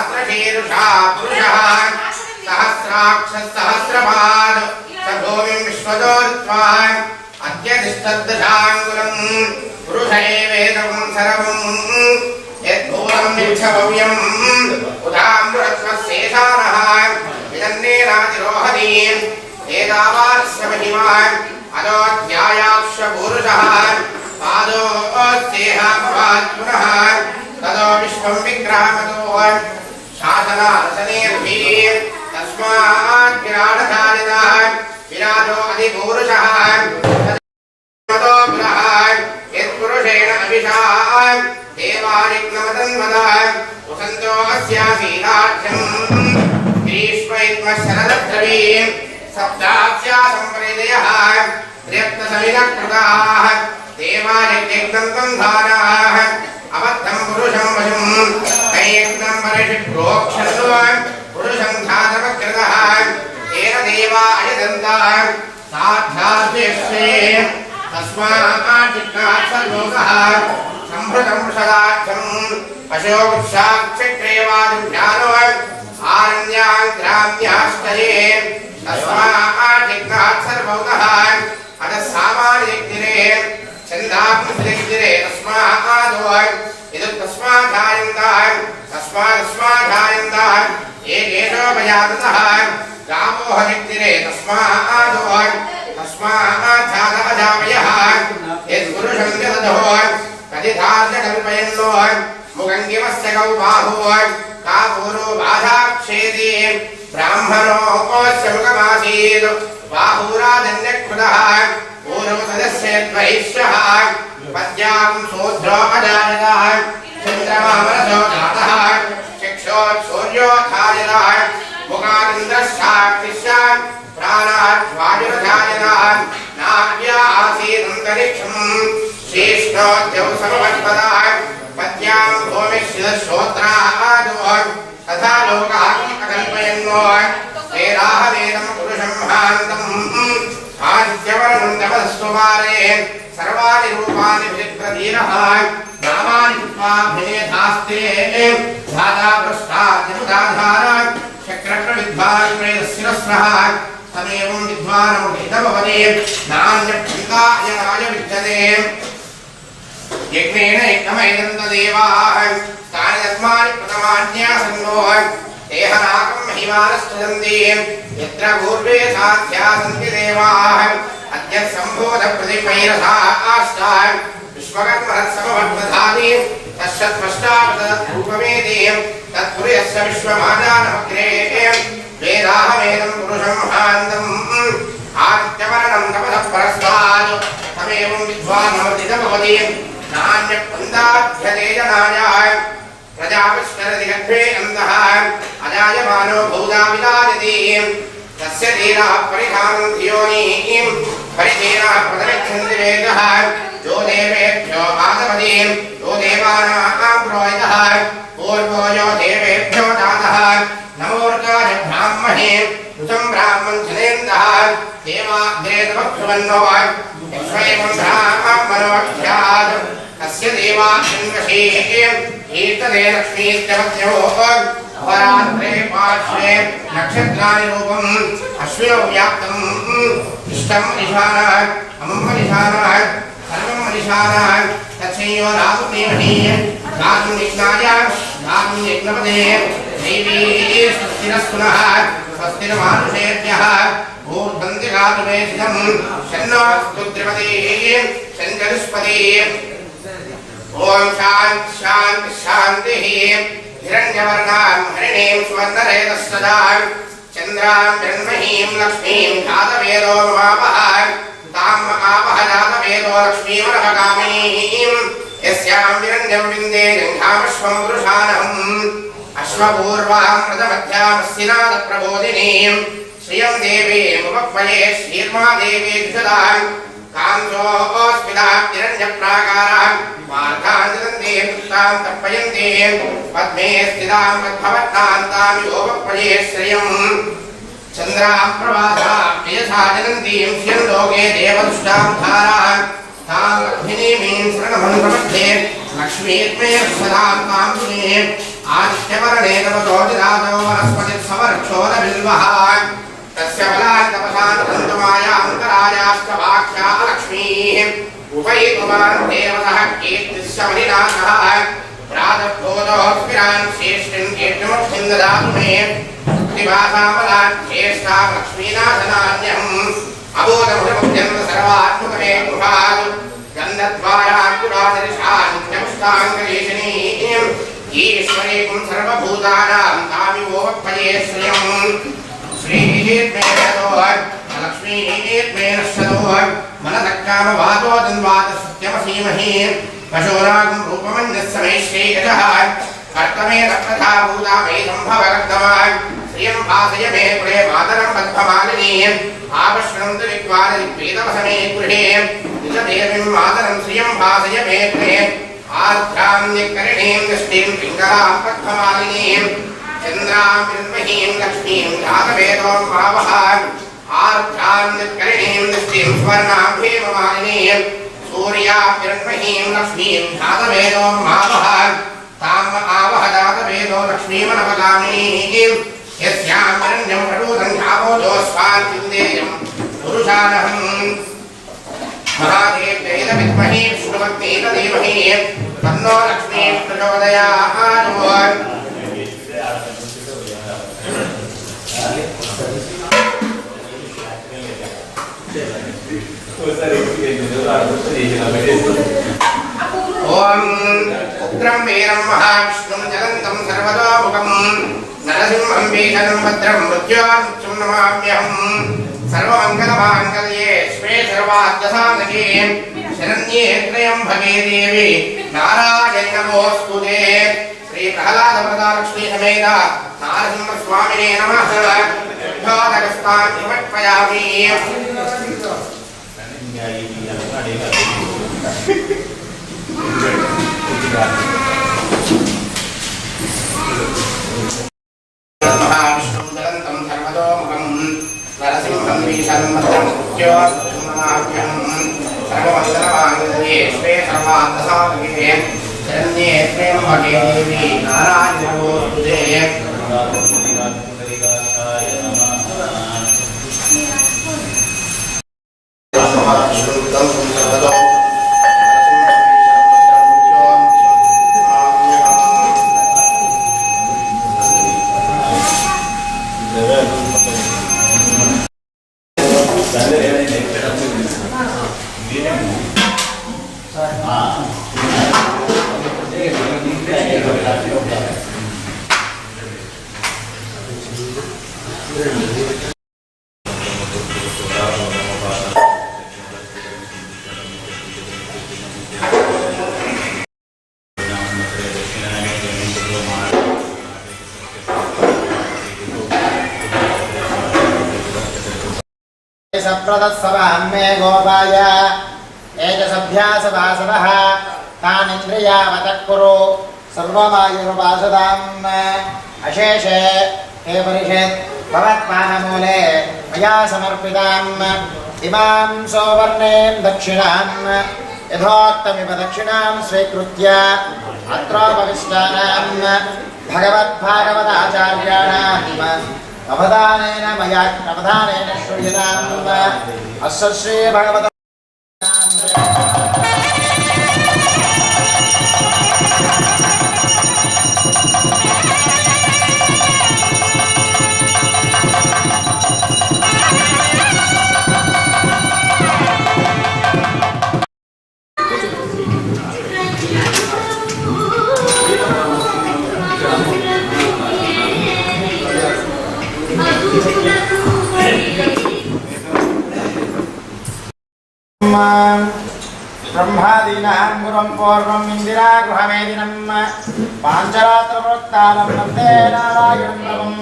సహస్రశీర్షా పురుష సహస్రాక్ష సహస్రపాద్ స భూమిం విశ్వదోర్త్వాన్ అత్యధిష్టదశాంగులం పురుష ఏవేదం సర్వం యద్భూతం నిక్షభవ్యం ఉదామృతస్యేషానః విదన్నేనాతిరోహతి ఏతావాస్య మహిమాన్ అదోధ్యాయాక్ష పురుషः పాదోస్యేహ तदो विश्वं विग्रहमतोहन् शासनासनेभिः तस्मात् विराटधारिणः विराटो अधिपूरुषः ततो ग्रहान् यत्पुरुषेण अभिषान् देवानिग्नमतन्मदान् वसन्तो अस्यासीनाख्यम् ग्रीष्मैत्मशरद्रवीम् सप्तास्या सम्प्रेदयः त्र्यक्तसमिनकृताः देवानिग्निग्नन्तम् धाराः अबद्धम् దేవానిగ్నం ధారాः అబద్ధం పురుషం వశం కైయజ్ఞం పరిషి ప్రోక్షసు तस्मादस्माघायन्तान् एकेशोपयाततः रामोहनिग्निरे तस्मादोन् तस्माध्यानमजामयः यत्पुरुषविदधोन् कथिधार्यकल्पयन्नोन् मुगङ्गिमस्य गौ बाहोन् कापूरो बाधाक्षेदे ब्राह्मणोऽस्य मुखमासीत्। बाहूरादन्यक्षुदः पूर्वसदस्येद्वहिष्यः पद्यां शोध्रोपजायतान् పూర్వం సదస్యేద్వైశ్యः పద్యాం శూద్రోపజాయతः చంద్రమామరసో జాతः చక్షోత్సూర్యోధాయతः ముఖాదింద్రశాక్షిష్యాన్ ప్రాణాత్ వాయురధాయతः నావ్యా ఆసీదంతరిక్షం శ్రేష్ఠోద్యౌ సమవత్పదా పద్యాం భూమిశ్రోత్రాదో తథా లోకः కల్పయన్నో వేదాహ వేదం సర్వాణి రూపాణి విచిత్రధీరः मा भेदास्ते धाता भ्रष्टा निमुदाधारा शक्रप्रविद्वान् प्रेतशिरस्रः तमेवं विद्वानो वेदभवने नान्यक्षिकायनाय विद्यते यज्ञेन यज्ञमैदन्तदेवाः तानि तत्मानि प्रथमान्यासन्नो देहनाकं महिमानस्तुजन्ति यत्र पूर्वे साध्या सन्ति देवाः अद्य सम्बोधप्रतिमैरथाश्च विश्वकर्मणः समवर्तधाति तस्सत्प्रष्टावदरूपमेदेयं तत्पुरयस्स विश्वमानानमग्रेयं वेदाहमेदं पुरुषं महान्तम् आदित्यवरणं तपसः परस्तात् तमेवं विद्वान्नमर्जितभवति नान्यपन्दाभ्यदेजनायाय प्रजाविष्करति गर्भे अन्तः अजायमानो बहुधा विराजति तस्य धीरः परिधानं धियोनिः परिधीरः प्रदमिच्छन्ति वेदः जो देवेभ्यो आदपदीम् देवानां पुरोहितः पूर्वो यो देवेभ्यो जातः नमोर्गाय ब्राह्मणे ऋतं ब्राह्मन् जनेन्दः देवाग्रेतमभ्युवन्नो यस्वैवं ब्राह्मणोऽभ्यात् तस्य देवाशङ्कषेः कीर्तने लक्ष्मीत्यवत्योः अवरात्रे पार्श्वे नक्षत्राणि रूपम् अश्विनौ व्याप्तम् इष्टम् निशानः अमम् निशानः सर्वम् निशानः तच्छयो रातुमेमहि गातुं निष्णाय गातुं यज्ञपदे दैवी स्वस्तिरस्तुनः स्वस्तिरमानुषेभ्यः ऊर्ध्वन्ति गातुमेषितम् शन्नोऽस्तु द्रिपदी शञ्जनुष्पदी ॐ शान्ति शान्ति शान्तिः हिरण्यवर्णां हरिणीं स्वर्णरेतस्तदां चन्द्रां जन्महीं लक्ष्मीं जातवेदो ममावः తామకాపహజాతమేతో లక్ష్మీమరహకామినీం యస్యాం విరణ్యం విందే జంఘామశ్వం పురుషాణం అశ్వపూర్వామృతమధ్యామస్సినాద ప్రబోధినీం శ్రియం దేవీముపక్వయే శ్రీర్మాదేవీక్షుతాం కాంసోస్మిదాభిరణ్యప్రాకారాన్ మార్గాంజనందే వృత్తాం తప్పయంతే పద్మే స్థితాం పద్భవత్తాంతామి యోగప్రయే శ్రియం. चन्द्राः प्रभासां यथा जगन्तीं ह्यं लोके देवदुष्टां धारान् तालक्ष्मीमीं शरणमनुप्रपद्ये लक्ष्मीत्मे सदां कामिने आदित्यवर्णे तपतोजिराजो वनस्पतिर्सवर्क्षोरबिल्वः तस्य बलान् तपसान् तन्तुमायान्तरायाश्च वाख्या लक्ष्मीः उपैतुमान् देवतः कीर्तिश्च मणिनाथः। प्रातः बोधोऽस्मिरान् श्रेष्ठिन् कीर्तिमुक्तिं ददातु मे। निवासावदाध्येष्ठां लक्ष्मीनाथनान्यम् अबोधमुषमभ्यं सर्वात्मकमे गृहात् गन्धद्वाराकुरादृशान्त्यमुष्टाङ्गलेशनीम् ईश्वरेकुं सर्वभूतानां तामिवोपये श्रियम् श्रीर्मेणोर्लक्ष्मीर्मेण सदोर् मनदक्कामवातो तन्वादसत्यमसीमहि पशोरागं रूपमन्यः समेश्रेयजः कर्तमे रक्तथा भूता मे सम्भव रक्तवान् శ్రీయం భాసయ మే గృహే మాతరం పద్మమాలినీ. ఆపశ్రంతు విద్వాని ప్రీతవసమే గృహే నిజదేవిం మాతరం శ్రీయం భాసయ మే గృహే ఆర్ధ్రాన్యకరణీం దృష్టిం పింగళాం పద్మమాలినీం. చంద్రాం బ్రహ్మహీం లక్ష్మీం జాతవేదో భావః ఆర్ధ్రాన్యకరణీం దృష్టిం స్వర్ణాం భీమమాలినీం. సూర్యాభిర్మహీం లక్ష్మీం జాతవేదో భావః తాం ఆవహ జాతవేదో యస్యామరణ్యం అడూరం యావోజోస్వాతిందేయం పురుషానహం. మహాదేవ్యైన విద్మహి విష్ణుమత్తేన ధీమహి తన్నో లక్ష్మీ ప్రచోదయాత్ ఓం ఉగ్రం వీరం మహావిష్ణుం జలంతం సర్వదోముఖం वीरं महाविष्णुं जलन्तं सर्वतोमुखं नरसिंहं भीषणं भद्रं मृत्योर्मृत्युं नमाम्यहम् सर्वमङ्गलमाङ्गल्ये स्वे सर्वाद्यसाधके शरण्ये त्र्यम्बके देवी नारायण नमोऽस्तु ते श्रीप्रह्लादवरदालक्ष्मी समेत नारसिंहस्वामिने नमः शुद्धोदकस्तान् समर्पयामि महाविष्णुं సంవత్సరముఖ్యోత్తమాభ్యం సర్వవందనమాంగే స్వే సర్వాంతసాగే శరణ్యే ప్రేమ నారాయణ सप्रदस्सवहं मे गोपाय एजसभ्यासवासवः तानिन्द्रियावतः कुरु सर्वमायुर्वासदाम् अशेषे हे परिषत् भवत्पादमूले मया समर्पिताम् इमां सौवर्णें दक्षिणाम् यथोक्तमिव दक्षिणां स्वीकृत्य अत्रोपविष्टानां भगवद्भागवताचार्याणाम् అవధానేన మయా అవధానేన శ్రూయతాం అస్సశ్రీ భగవత గురం పూర్వం ఇందిరాగృహమేదినం పాంచరాత్రవృత్తాలం వందే నారాయణం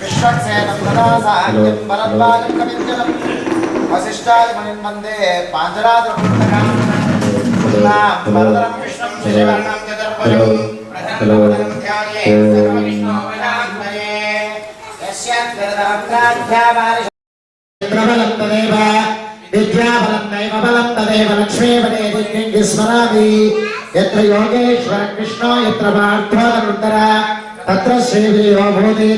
విశ్వక్సేనం తదా సాహిత్యం భరద్వాజం కవిత్యలం వశిష్టాదిమణిం వందే పాంచరాత్రవృత్తకాం భరతరం విష్ణుం శ్రీవర్ణం చతుర్భుజం విద్యాబలం దైవ బలం తదేవ లక్ష్మీపదే దిగ్గింగి స్మరామి ఎత్ర యోగేశ్వర కృష్ణ ఎత్ర పార్థోదరుత్తర తత్ర శ్రీదేవో భూతే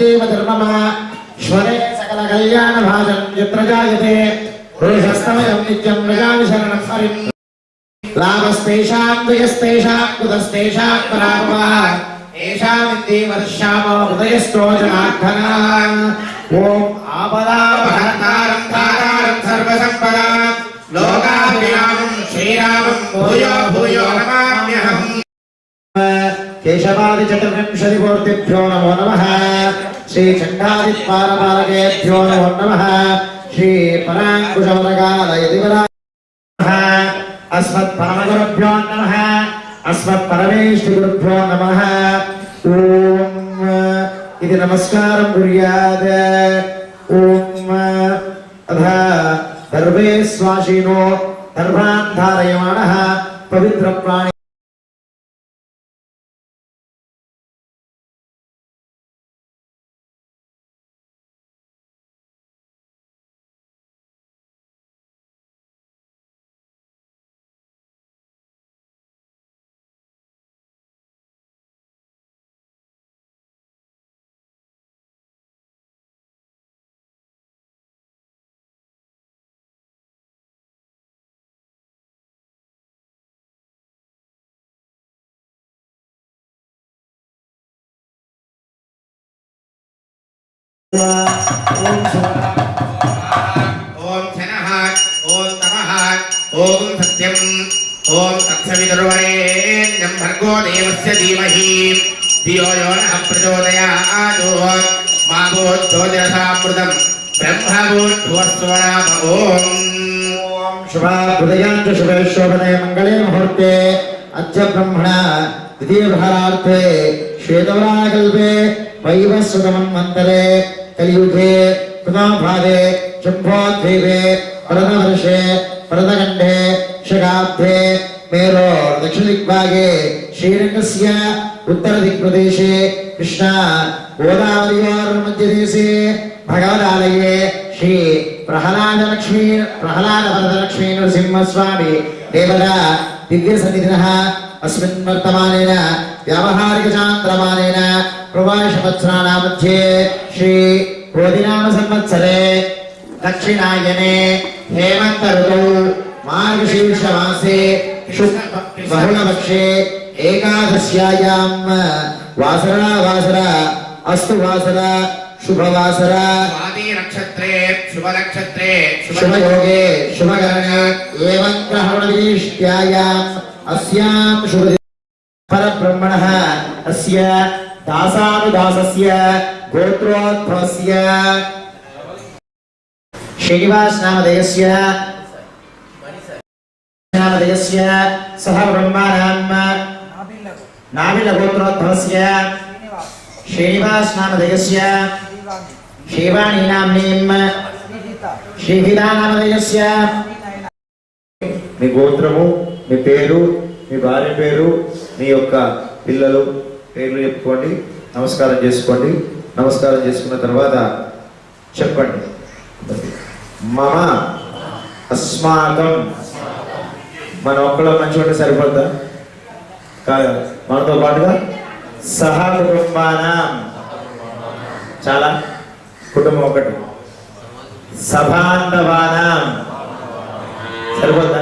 దేవ ధర్మమ స్వరే సకల కళ్యాణ భాజం ఎత్ర జాయతే పురుషస్తమయం నిత్యం మృగాని శరణం హరిం లాభస్తేషాం ద్వయస్తేషాం కుతస్తేషాం పరాపవః ఏషామింది వర్షామో హృదయస్థో జనార్దనా ఓం ఆపదాపహర్తారం केशवादिचतुर्विंशतिमूर्तिभ्यो नमो नमः। श्रीचण्डादिपारपालकेभ्यो नमो नमः। श्रीपराङ्कुशवरकालयतिपरा अस्मत्परमगुरुभ्यो नमः। अस्मत्परमेष्टिगुरुभ्यो नमः। ॐ इति नमस्कारं कुर्यात्। ॐ अथ सर्वे स्वाशिनो గర్భాన్ ధారయమాణ పవిత్ర ప్రాణి ఓం శనః ఓం తమః ఓం సత్యం ఓం తత్సవితుర్వరేణ్యం భర్గో దేవస్య ధీమహి. ధియో యో నః ప్రచోదయాదో మా భూర్జోతిరసామృతం బ్రహ్మభూర్ధ్వస్వరామ ఓం ఓం శుభాభృదయాంచ శుభేశ్వరనే మంగళే ముహూర్తే అద్య బ్రహ్మణ ద్వితీయభారార్థే శ్వేతవరాకల్పే వైవస్వతమం మంతరే కలియుగే కృతాభావే శుభ్రోద్వీపే వరదవర్షే వరదగండే శగాబ్ధే మేరో దక్షిణ దక్షిణదిగ్భాగే శ్రీరంగస్య ఉత్తరదిక్ప్రదేశే కృష్ణ గోదావరి గోదావరియోర్మధ్యదేశే భగవదాలయే శ్రీ ప్రహ్లాదలక్ష్మీ ప్రహ్లాదవరదలక్ష్మీ నృసింహస్వామి దేవత దివ్య సన్నిధిన అస్మిన్ వర్తమాన వ్యావహారిక చాంద్రమాన प्रवाशवत्सराणामध्ये श्री रोदिनामसंवत्सरे दक्षिणायने हेमन्तऋतौ मार्गशीर्षमासे बहुलपक्षे एकादश्यायाम् वासरा वासरा अस्तु वासरा शुभ वासरा शुभवासरा। नक्षत्रे योगे शुभ शुभकरण एवं ग्रहणदीष्ट्यायाम् अस्यां शुभ परब्रह्मणः अस्य దాసానుదాసస్య గోత్రోద్భవస్య శ్రీనివాస్ నామదయస్య నామదయస్య సహ బ్రహ్మానామ నామిల గోత్రోద్భవస్య శ్రీనివాస్ నామదయస్య శ్రీవాణి నామ్నీం శ్రీహిదా నామదయస్య మీ గోత్రము మీ పేరు మీ భార్య పేరు మీ యొక్క పిల్లలు పేర్లు చెప్పుకోండి నమస్కారం చేసుకోండి. నమస్కారం చేసుకున్న తర్వాత చెప్పండి. మమ అస్మాకం. మన ఒక్కళ్ళ మంచి ఉంటే సరిపడతా కాదు మనతో పాటుగా సహ కుటుంబానం చాలా కుటుంబం ఒకటి. సభాండవానం సరిపోతా